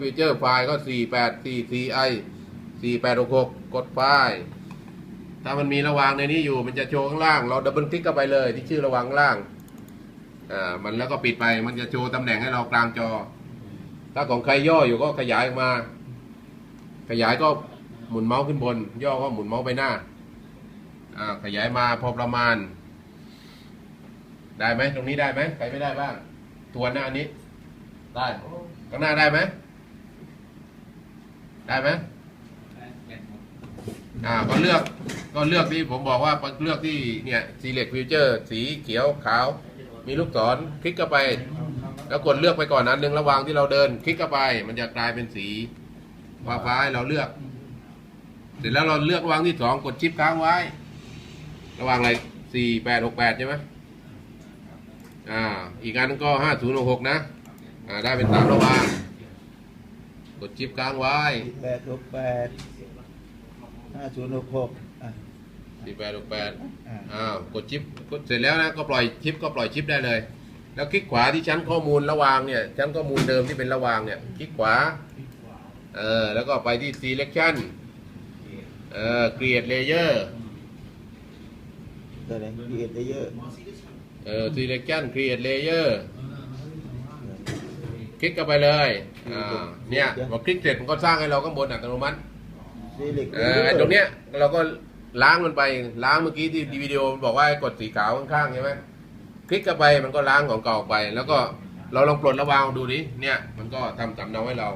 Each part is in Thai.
ฟีเจอร์ไฟล์ก็ 48 4 i 4866 กดไฟล์ ถ้ามันมีระวางในนี้อยู่ มันจะโชว์ข้างล่าง เราดับเบิลคลิกเข้าไปเลย ที่ชื่อระวางข้างล่าง อ่า มันแล้วก็ปิดไป มันจะโชว์ตำแหน่งให้เรากลางจอ ถ้าของใครย่ออยู่ก็ขยายออกมา ขยายก็หมุนเมาส์ขึ้นบน ย่อก็หมุนเมาส์ไปหน้า อ่า ขยายมาพอประมาณ ได้ไหม ตรงนี้ได้ไหม ใครไม่ได้บ้าง ตัวหน้านี้ ได้ ข้างหน้าได้ไหม ได้ไหมอ่าก็เลือกก็เลือกที่ผมบอกว่าเลือกที่เนี่ย select future สีเขียวขาว มีลูกศรคลิกเข้าไป แล้วกดเลือกไปก่อนอันหนึ่งระหว่างที่เราเดิน คลิกเข้าไป มันจะกลายเป็นสีฟ้าฟ้าๆให้เราเลือก เสร็จแล้วเราเลือกระหว่างที่สองกดชิปค้างไว้ ระหว่างอะไรสี่แปดหกแปดใช่ไหมอ่าอีกอันก็ห้าศูนย์หกหกนะอ่าได้เป็นสามระหว่าง กดชิปค้างไว้แปดหกแปดห้าศูนย์หกหกอะสี่แปดหกแปดอ่าอ้าวกดชิปกดเสร็จแล้วนะก็ปล่อยชิปก็ปล่อยชิปได้เลย แล้วคลิกขวาที่ชั้นข้อมูลระหว่างเนี่ยชั้นข้อมูลเดิมที่เป็นระหว่างเนี่ยคลิกขวาเออแล้วก็ไปที่ selection เออ create layer ตัวไหนดีเอ็ดเยอะเออ selection create layer คลิกเข้าไปเลยอ่าเนี่ยพอคลิกเสร็จมันก็สร้างให้เราข้างบนอัตโนมัติซีเล็กเออไอ้ตรงเนี้ยเราก็ล้างมันไปล้างเมื่อกี้ที่วิดีโอมันบอกว่าให้กดสีขาวข้างๆใช่ไหมคลิกเข้าไปมันก็ล้างของเก่าออกไป แล้วก็เราลองปลดระวางดูดิเนี่ย มันก็ทำสำเนาให้เรา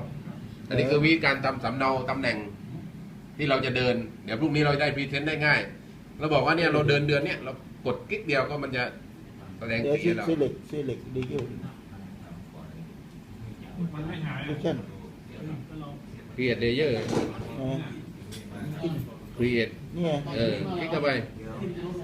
อันนี้คือวิธีการทำสำเนาตำแหน่งที่เราจะเดิน เดี๋ยวพรุ่งนี้เราได้พรีเซนต์ได้ง่ายเราบอกว่าเนี่ยเราเดินเดือนเนี่ยเรากดคลิกเดียวก็มันจะแสดงเดี๋ยวสีซีให้เราซีเล็กซีเล็กดีอยู่ มันไม่หายลูกเช่น create layer นะ create เนี่ยเออคลิกเข้าไป เ